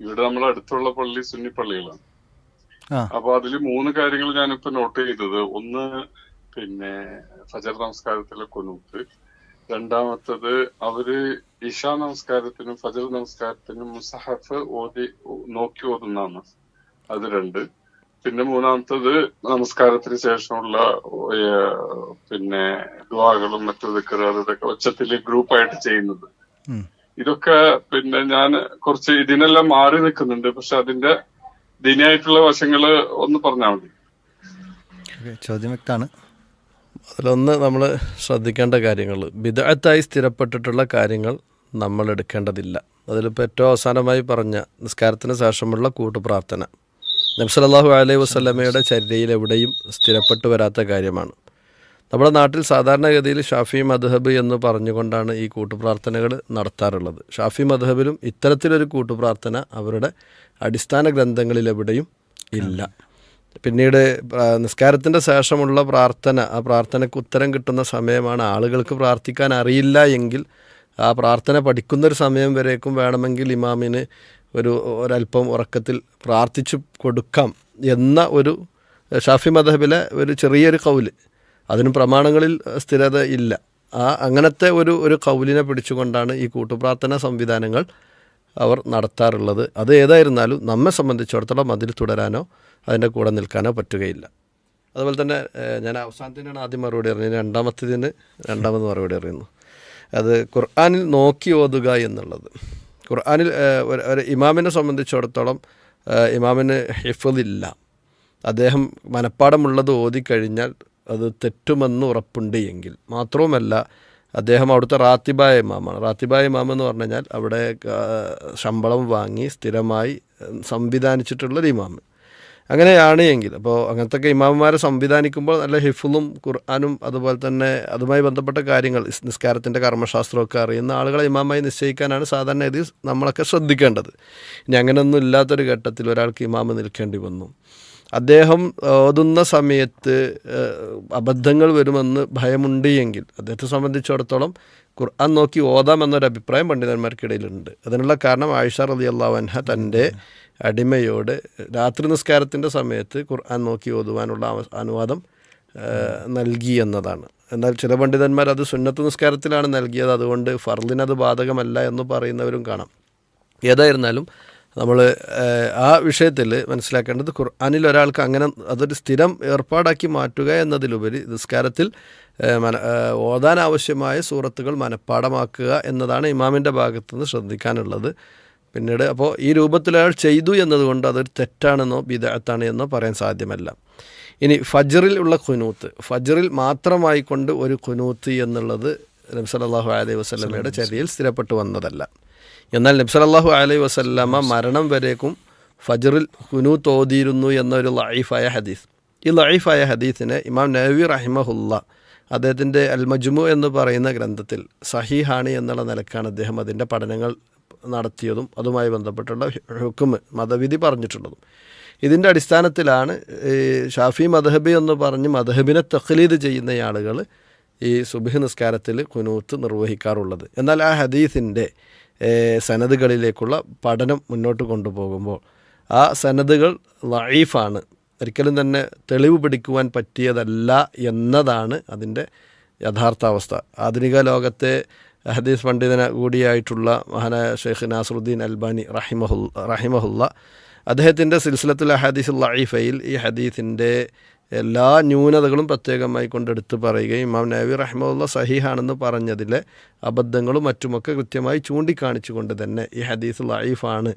ഇവിടെ നമ്മളെ അടുത്തുള്ള പള്ളി സുന്നി പള്ളികളാണ്. അപ്പൊ അതിൽ മൂന്ന് കാര്യങ്ങൾ ഞാനിപ്പോ നോട്ട് ചെയ്തത്. ഒന്ന് പിന്നെ ഫജർ നമസ്കാരത്തിലെ കൊനൂത്ത്. രണ്ടാമത്തത് അവർ ഇഷ നമസ്കാരത്തിനും ഫജർ നമസ്കാരത്തിനും മുസഹഫ് ഓതി നോക്കി ഓതുന്നാണ് അത് രണ്ട്. പിന്നെ മൂന്നാമത്തത് നമസ്കാരത്തിന് ശേഷമുള്ള പിന്നെ ദ്വാകളും മറ്റു ദിക്കറുകളും ഇതൊക്കെ ഒച്ചത്തിൽ ഗ്രൂപ്പായിട്ട് ചെയ്യുന്നത്. ഇതൊക്കെ പിന്നെ ഞാൻ കുറച്ച് ഇതിനെല്ലാം മാറി നിൽക്കുന്നുണ്ട്. പക്ഷെ അതിന്റെ ദിനായിട്ടുള്ള വശങ്ങൾ ഒന്ന് പറഞ്ഞാൽ മതി. ചോദ്യം വ്യക്തമാണ്. അതിലൊന്ന് നമ്മൾ ശ്രദ്ധിക്കേണ്ട കാര്യങ്ങൾ വിദഗ്ധായി സ്ഥിരപ്പെട്ടിട്ടുള്ള കാര്യങ്ങൾ നമ്മൾ എടുക്കേണ്ടതില്ല. അതിലിപ്പോൾ ഏറ്റവും അവസാനമായി പറഞ്ഞ നിസ്കാരത്തിന് ശേഷമുള്ള കൂട്ടുപ്രാർത്ഥന. നബ്സലാഹു അലൈഹി വസ്ലമയുടെ ചര്യയിൽ എവിടെയും സ്ഥിരപ്പെട്ടു വരാത്ത കാര്യമാണ്. നമ്മുടെ നാട്ടിൽ സാധാരണഗതിയിൽ ഷാഫി മദ്ഹബ് എന്ന് പറഞ്ഞുകൊണ്ടാണ് ഈ കൂട്ടുപ്രാർത്ഥനകൾ നടത്താറുള്ളത്. ഷാഫി മദ്ഹബിലും ഇത്തരത്തിലൊരു കൂട്ടുപ്രാർത്ഥന അവരുടെ അടിസ്ഥാന ഗ്രന്ഥങ്ങളിൽ എവിടെയും ഇല്ല. പിന്നീട് നിസ്കാരത്തിന്റെ ശേഷമുള്ള പ്രാർത്ഥന ആ പ്രാർത്ഥനയ്ക്ക് ഉത്തരം കിട്ടുന്ന സമയമാണ് ആളുകൾക്ക് പ്രാർത്ഥിക്കാൻ അറിയില്ല എങ്കിൽ ആ പ്രാർത്ഥന പഠിക്കുന്നൊരു സമയം വരേക്കും വേണമെങ്കിൽ ഇമാമിന് ഒരു ഒരല്പം ഉറക്കത്തിൽ പ്രാർത്ഥിച്ചു കൊടുക്കാം എന്ന ഒരു ഷാഫി മദഹബിലെ ഒരു ചെറിയൊരു കൗൽ. അതിന് പ്രമാണങ്ങളിൽ സ്ഥിരത ഇല്ല. ആ അങ്ങനത്തെ ഒരു ഒരു കൗലിനെ പിടിച്ചുകൊണ്ടാണ് ഈ കൂട്ടുപ്രാർത്ഥന സംവിധാനങ്ങൾ അവർ നടത്താറുള്ളത്. അത് ഏതായിരുന്നാലും നമ്മെ സംബന്ധിച്ചിടത്തോളം അതിൽ തുടരാനോ അതിന്റെ കൂടെ നിൽക്കാനോ പറ്റുകയില്ല. അതുപോലെ തന്നെ ഞാൻ അവസാനത്തിനാണ് ആദ്യം മറുപടി അറിഞ്ഞത് രണ്ടാമത്തേതിന് രണ്ടാമത് മറുപടി അറിയുന്നു അത് ഖുർആാനിൽ നോക്കി ഓതുക എന്നുള്ളത്. ഖുർആാനിൽ ഒരു ഇമാമിനെ സംബന്ധിച്ചിടത്തോളം ഇമാമിന് ഹിഫില്ല അദ്ദേഹം മനഃപ്പാടമുള്ളത് ഓതിക്കഴിഞ്ഞാൽ അത് തെറ്റുമെന്ന് ഉറപ്പുണ്ട് എങ്കിൽ. മാത്രവുമല്ല അദ്ദേഹം അവിടുത്തെ റാത്തിബായ ഇമാമാണ്. റാത്തിബായ ഇമാം എന്ന് പറഞ്ഞു കഴിഞ്ഞാൽ അവിടെ ശമ്പളം വാങ്ങി സ്ഥിരമായി സംവിധാനിച്ചിട്ടുള്ളൊരു ഇമാമ് അങ്ങനെയാണ് എങ്കിൽ. അപ്പോൾ അങ്ങനത്തെ ഇമാമന്മാരെ സംവിധാനിക്കുമ്പോൾ നല്ല ഹിഫുലും ഖുർആാനും അതുപോലെ തന്നെ അതുമായി ബന്ധപ്പെട്ട കാര്യങ്ങൾ നിസ്കാരത്തിന്റെ കർമ്മശാസ്ത്രമൊക്കെ അറിയുന്ന ആളുകളെ ഇമാമായി നിശ്ചയിക്കാനാണ് സാധാരണ ഇത് നമ്മളൊക്കെ ശ്രദ്ധിക്കേണ്ടത്. ഇനി അങ്ങനെയൊന്നും ഇല്ലാത്തൊരു ഘട്ടത്തിൽ ഒരാൾക്ക് ഇമാമ് നിൽക്കേണ്ടി വന്നു. അദ്ദേഹം ഓതുന്ന സമയത്ത് അബദ്ധങ്ങൾ വരുമെന്ന് ഭയമുണ്ട് എങ്കിൽ അദ്ദേഹത്തെ സംബന്ധിച്ചിടത്തോളം ഖുർആൻ നോക്കി ഓതാം എന്നൊരു അഭിപ്രായം പണ്ഡിതന്മാർക്കിടയിലുണ്ട്. അതിനുള്ള കാരണം ആയിഷ റലി അള്ളാഹൻഹ തന്റെ അടിമയോട് രാത്രി നിസ്കാരത്തിന്റെ സമയത്ത് ഖുർആൻ നോക്കി ഓതുവാനുള്ള അനുവാദം നൽകി എന്നതാണ്. എന്നാൽ ചില പണ്ഡിതന്മാർ അത് സുന്നത്ത് നിസ്കാരത്തിലാണ് നൽകിയത്. അതുകൊണ്ട് ഫർലിനത് ബാധകമല്ല എന്ന് പറയുന്നവരും കാണാം. ഏതായിരുന്നാലും നമ്മൾ ആ വിഷയത്തിൽ മനസ്സിലാക്കേണ്ടത് ഖുർആാനിൽ ഒരാൾക്ക് അങ്ങനെ അതൊരു സ്ഥിരം ഏർപ്പാടാക്കി മാറ്റുക എന്നതിലുപരി നിസ്കാരത്തിൽ മന ഓതാൻ ആവശ്യമായ സൂറത്തുകൾ മനഃപ്പാടമാക്കുക എന്നതാണ് ഇമാമിന്റെ ഭാഗത്തുനിന്ന് ശ്രദ്ധിക്കാനുള്ളത്. പിന്നീട് അപ്പോൾ ഈ രൂപത്തിൽ അയാൾ ചെയ്തു എന്നതുകൊണ്ട് അതൊരു തെറ്റാണെന്നോ ബിദാത്താണ് എന്നോ പറയാൻ സാധ്യമല്ല. ഇനി ഫജറിൽ ഉള്ള ഖുനൂത്ത് ഫജറിൽ മാത്രമായിക്കൊണ്ട് ഒരു ഖുനൂത്ത് എന്നുള്ളത് നബി സല്ലല്ലാഹു അലൈഹി വസല്ലമയുടെ ചര്യയിൽ സ്ഥിരപ്പെട്ടു വന്നതല്ല. എന്നാൽ നബി സല്ലല്ലാഹു അലൈഹി വസല്ലമ മരണം വരേക്കും ഫജറിൽ ഹുനു തോതിയിരുന്നു എന്നൊരു ലൈഫായ ഹദീസ്. ഈ ലൈഫായ ഹദീസിനെ ഇമാം നബി റഹിമഹുല്ല അദ്ദേഹത്തിന്റെ അൽ മജ്മു എന്ന് പറയുന്ന ഗ്രന്ഥത്തിൽ സഹീഹാണ് എന്നുള്ള നിലക്കാണ് അദ്ദേഹം അതിന്റെ പഠനങ്ങൾ നടത്തിയതും അതുമായി ബന്ധപ്പെട്ടുള്ള ഹുക്കും മതവിധി പറഞ്ഞിട്ടുള്ളതും. ഇതിന്റെ അടിസ്ഥാനത്തിലാണ് ഈ ഷാഫി മദഹബി എന്ന് പറഞ്ഞ് മദഹബിനെ തഖ്ലീദ് ചെയ്യുന്ന ആളുകൾ ഈ സുബഹ് നിസ്കാരത്തിൽ കുനൂത്ത് നിർവഹിക്കാറുള്ളത്. എന്നാൽ ആ ഹദീസിന്റെ സനദുകളിലേക്കുള്ള പഠനം മുന്നോട്ട് കൊണ്ടുപോകുമ്പോൾ ആ സനദുകൾ ലൈഫാണ് ഒരിക്കലും തന്നെ തെളിവ് പിടിക്കുവാൻ പറ്റിയതല്ല എന്നതാണ് അതിന്റെ യഥാർത്ഥാവസ്ഥ. ആധുനിക ലോകത്തെ ഹദീസ് പണ്ഡിതന കൂടിയായിട്ടുള്ള മഹാനായ ഷെയ്ഖ് നാസറുദ്ദീൻ അൽബാനി റഹിമഹുൽ റഹിമഹുല്ല അദ്ദേഹത്തിന്റെ സിൽസിലത്തുൽ ഹദീസ് ലൈഫയിൽ ഈ ഹദീസിന്റെ എല്ലാ ന്യൂനതകളും പ്രത്യേകമായി കൊണ്ടെടുത്ത് പറയുകയും ഇമാം നബി റഹ്മുള്ള സഹീഹാണെന്ന് പറഞ്ഞതിലെ അബദ്ധങ്ങളും മറ്റുമൊക്കെ കൃത്യമായി ചൂണ്ടിക്കാണിച്ചുകൊണ്ട് തന്നെ ഈ ഹദീസ് ലൈഫാണ്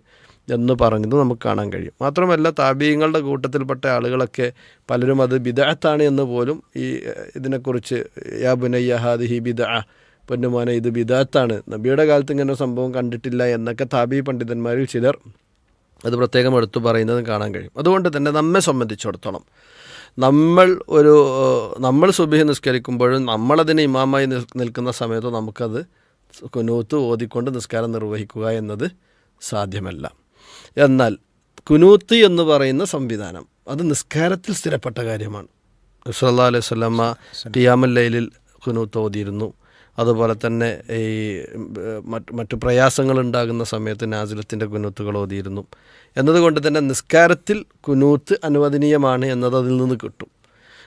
എന്ന് പറഞ്ഞത് നമുക്ക് കാണാൻ കഴിയും. മാത്രമല്ല താബീങ്ങളുടെ കൂട്ടത്തിൽപ്പെട്ട ആളുകളൊക്കെ പലരും അത് ബിദഅത്താണ് എന്ന് പോലും ഈ ഇതിനെക്കുറിച്ച് യാ ബുനയ്യ ഹാദിഹി ബിദ പൊന്നുമോനെ ഇത് ബിദാത്താണ് നബിയുടെ കാലത്ത് ഇങ്ങനെ സംഭവം കണ്ടിട്ടില്ല എന്നൊക്കെ താബി പണ്ഡിതന്മാരിൽ ചിലർ അത് പ്രത്യേകം എടുത്തു പറയുന്നതും കാണാൻ കഴിയും. അതുകൊണ്ട് തന്നെ നമ്മെ സംബന്ധിച്ചിടത്തോളം നമ്മൾ ഒരു നമ്മൾ സുബഹി നിസ്കരിക്കുമ്പോഴും നമ്മളതിന് ഇമാമായി നിൽക്കുന്ന സമയത്ത് നമുക്കത് കുനൂത്ത് ഓതിക്കൊണ്ട് നിസ്കാരം നിർവഹിക്കുക എന്നത് സാധ്യമല്ല. എന്നാൽ കുനൂത്ത് എന്ന് പറയുന്ന സംവിധാനം അത് നിസ്കാരത്തിൽ സ്ഥിരപ്പെട്ട കാര്യമാണ്. അലൈഹി സ്വലമ്മ ടിയാമൽ ലൈലിൽ കുനൂത്ത് ഓതിയിരുന്നു. അതുപോലെ തന്നെ ഈ മറ്റ് മറ്റു പ്രയാസങ്ങൾ ഉണ്ടാകുന്ന സമയത്ത് നാസിലത്തിന്റെ കുനൂത്തുകൾ ഓതിയിരുന്നു. എന്നതുകൊണ്ട് തന്നെ നിസ്കാരത്തിൽ കുനൂത്ത് അനുവദനീയമാണ് എന്നത് അതിൽ നിന്ന് കിട്ടും.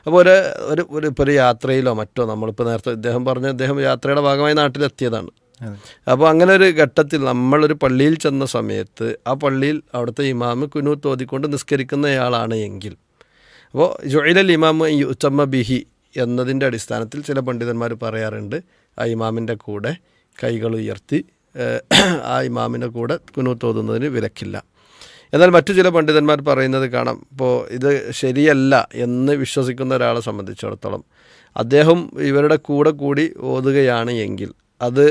അപ്പോൾ ഒരു ഒരു ഒരു ഇപ്പോൾ ഒരു യാത്രയിലോ മറ്റോ നമ്മളിപ്പോൾ നേരത്തെ ഇദ്ദേഹം പറഞ്ഞ അദ്ദേഹം യാത്രയുടെ ഭാഗമായി നാട്ടിലെത്തിയതാണ്. അപ്പോൾ അങ്ങനെ ഒരു ഘട്ടത്തിൽ നമ്മളൊരു പള്ളിയിൽ ചെന്ന സമയത്ത് ആ പള്ളിയിൽ അവിടുത്തെ ഇമാമ് കുനൂത്ത് ഓതിക്കൊണ്ട് നിസ്കരിക്കുന്നയാളാണ് എങ്കിൽ. അപ്പോൾ ജൊയിലൽ ഇമാമ് യുത്തമ്മ ബിഹി എന്നതിന്റെ അടിസ്ഥാനത്തിൽ ചില പണ്ഡിതന്മാർ പറയാറുണ്ട് ആ ഇമാമിന്റെ കൂടെ കൈകൾ ഉയർത്തി ആ ഇമാമിന്റെ കൂടെ കുനൂത്ത് ഓതുന്നതിന് വിലക്കില്ല. എന്നാൽ മറ്റു ചില പണ്ഡിതന്മാർ പറയുന്നത് കാണാം ഇപ്പോൾ ഇത് ശരിയല്ല എന്ന് വിശ്വസിക്കുന്ന ഒരാളെ സംബന്ധിച്ചിടത്തോളം അദ്ദേഹം ഇവരുടെ കൂടെ കൂടി ഓതുകയാണ് എങ്കിൽ അത്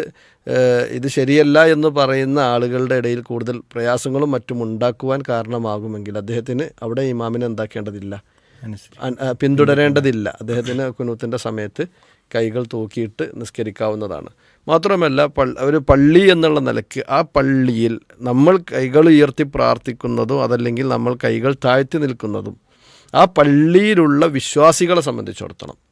ഇത് ശരിയല്ല എന്ന് പറയുന്ന ആളുകളുടെ ഇടയിൽ കൂടുതൽ പ്രയാസങ്ങളും മറ്റും ഉണ്ടാക്കുവാൻ കാരണമാകുമെങ്കിൽ അദ്ദേഹത്തിന് അവിടെ ഇമാമിനെ എന്താക്കേണ്ടതില്ല? പിന്തുടരേണ്ടതില്ല. അദ്ദേഹത്തിന് കുനൂത്തിന്റെ സമയത്ത് കൈകൾ തൂക്കിയിട്ട് നിസ്കരിക്കാവുന്നതാണ്. മാത്രമല്ല ഒരു പള്ളി എന്നുള്ള നിലയ്ക്ക് ആ പള്ളിയിൽ നമ്മൾ കൈകൾ ഉയർത്തി പ്രാർത്ഥിക്കുന്നതും അതല്ലെങ്കിൽ നമ്മൾ കൈകൾ താഴ്ത്തി നിൽക്കുന്നതും ആ പള്ളിയിലുള്ള വിശ്വാസികളെ സംബന്ധിച്ചിടത്തോളം.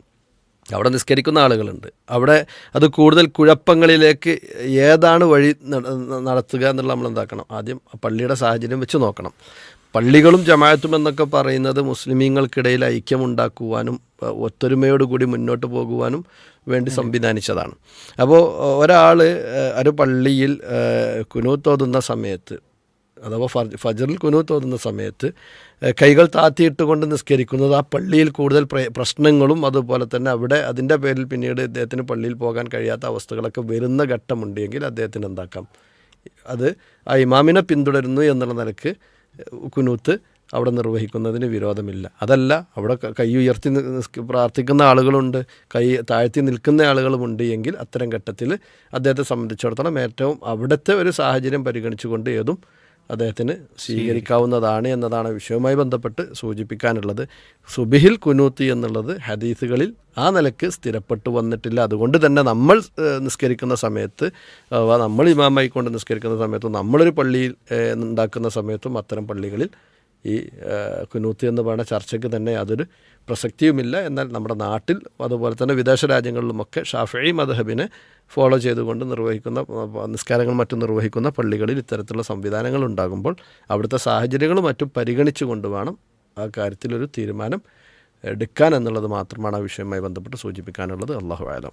അവിടെ നിസ്കരിക്കുന്ന ആളുകളുണ്ട്. അവിടെ അത് കൂടുതൽ കുഴപ്പങ്ങളിലേക്ക് ഏതാണ് വഴി നട- നടത്തുക എന്നുള്ള നമ്മൾ എന്താക്കണം? ആദ്യം പള്ളിയുടെ സാഹചര്യം വെച്ച് നോക്കണം. പള്ളികളും ജമാഅത്തും എന്നൊക്കെ പറയുന്നത് മുസ്ലിമീങ്ങൾക്കിടയിൽ ഐക്യമുണ്ടാക്കുവാനും ഒത്തൊരുമയോടുകൂടി മുന്നോട്ട് പോകുവാനും വേണ്ടി സംവിധാനിച്ചതാണ്. അപ്പോൾ ഒരാൾ ഒരു പള്ളിയിൽ കുനൂത്തോതുന്ന സമയത്ത് അഥവാ ഫജറിൽ കുനൂത്തോതുന്ന സമയത്ത് കൈകൾ കൈകൾ താത്തിയിട്ടുകൊണ്ട് നിസ്കരിക്കുന്നത് ആ പള്ളിയിൽ കൂടുതൽ പ്ര- പ്രശ്നങ്ങളും അതുപോലെ തന്നെ അവിടെ അതിന്റെ പേരിൽ പിന്നീട് ഇദ്ദേഹത്തിന് പള്ളിയിൽ പോകാൻ കഴിയാത്ത അവസ്ഥകളൊക്കെ വരുന്ന ഘട്ടമുണ്ടെങ്കിൽ അദ്ദേഹത്തിന് എന്താക്കാം? അത് ആ ഇമാമിനെ പിന്തുടരുന്നു എന്നുള്ള നിലയ്ക്ക് കുനൂത്ത് അവിടെ നിർവഹിക്കുന്നതിന് വിരോധമില്ല. അതല്ല അവിടെ കൈ ഉയർത്തി പ്രാർത്ഥിക്കുന്ന ആളുകളുണ്ട് കൈ താഴ്ത്തി നിൽക്കുന്ന ആളുകളുമുണ്ട് എങ്കിൽ അത്തരം ഘട്ടത്തിൽ അദ്ദേഹത്തെ സംബന്ധിച്ചിടത്തോളം ഏറ്റവും അവിടുത്തെ ഒരു സാഹചര്യം പരിഗണിച്ചുകൊണ്ട് ഏതും അദ്ദേഹത്തിന് സ്വീകരിക്കാവുന്നതാണ് എന്നതാണ് വിഷയവുമായി ബന്ധപ്പെട്ട് സൂചിപ്പിക്കാനുള്ളത്. സുബിഹിൽ കുനൂത്തി എന്നുള്ളത് ഹദീസുകളിൽ ആ നിലയ്ക്ക് സ്ഥിരപ്പെട്ടു വന്നിട്ടില്ല. അതുകൊണ്ട് തന്നെ നമ്മൾ നിസ്കരിക്കുന്ന സമയത്ത് നമ്മൾ ഇമാമായിക്കൊണ്ട് നിസ്കരിക്കുന്ന സമയത്തും നമ്മളൊരു പള്ളിയിൽ ഉണ്ടാക്കുന്ന സമയത്തും അത്തരം പള്ളികളിൽ ഈ കുനൂത്തി എന്ന് പറയുന്ന ചർച്ചയ്ക്ക് തന്നെ അതൊരു പ്രസക്തിയുമില്ല. എന്നാൽ നമ്മുടെ നാട്ടിൽ അതുപോലെ തന്നെ വിദേശ രാജ്യങ്ങളിലുമൊക്കെ ഷാഫി മദഹബിനെ ഫോളോ ചെയ്തുകൊണ്ട് നിർവഹിക്കുന്ന നിസ്കാരങ്ങൾ മറ്റും നിർവഹിക്കുന്ന പള്ളികളിൽ ഇത്തരത്തിലുള്ള സംവിധാനങ്ങൾ ഉണ്ടാകുമ്പോൾ അവിടുത്തെ സാഹചര്യങ്ങൾ മറ്റും പരിഗണിച്ചുകൊണ്ട് വേണം ആ കാര്യത്തിലൊരു തീരുമാനം എടുക്കാൻ എന്നുള്ളത് മാത്രമാണ് ആ വിഷയവുമായി ബന്ധപ്പെട്ട് സൂചിപ്പിക്കാനുള്ളത്. അള്ളാഹു ആലം